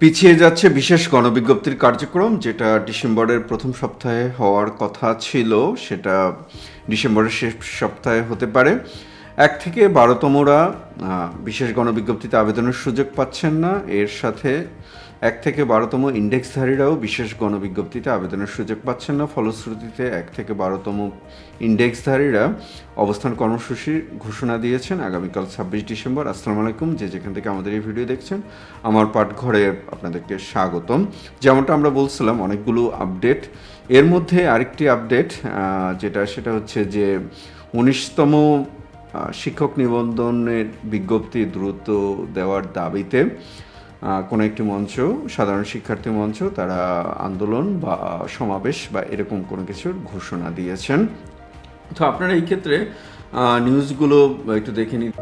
পিছিয়ে যাচ্ছে বিশেষ গণবিজ্ঞপ্তির কার্যক্রম, যেটা ডিসেম্বরের প্রথম সপ্তাহে হওয়ার কথা ছিল, সেটা ডিসেম্বরের শেষ সপ্তাহে হতে পারে। এক থেকে বারোতমরা বিশেষ গণবিজ্ঞপ্তিতে আবেদনের সুযোগ পাচ্ছেন না। এর সাথে এক থেকে বারোতম ইন্ডেক্সধারীরাও বিশেষ গণবিজ্ঞপ্তিতে আবেদনের সুযোগ পাচ্ছেন না। ফলশ্রুতিতে এক থেকে বারোতম ইন্ডেক্সধারীরা অবস্থান কর্মসূচির ঘোষণা দিয়েছেন। আগামীকাল ছাব্বিশ ডিসেম্বর। আসসালামু আলাইকুম। যে যেখান থেকে আমাদের এই ভিডিও দেখছেন, আমার পাঠঘরে আপনাদেরকে স্বাগতম। যেমনটা আমরা বলছিলাম, অনেকগুলো আপডেট। এর মধ্যে আরেকটি আপডেট যেটা সেটা হচ্ছে যে উনিশতম শিক্ষক নিবন্ধনের বিজ্ঞপ্তি দ্রুত দেওয়ার দাবিতে কোনো একটি মঞ্চ, সাধারণ শিক্ষার্থী মঞ্চ, তারা আন্দোলন বা সমাবেশ বা এরকম কোনো কিছুর ঘোষণা দিয়েছেন। তো আপনারা এই ক্ষেত্রে নিউজগুলো একটু দেখে নিন।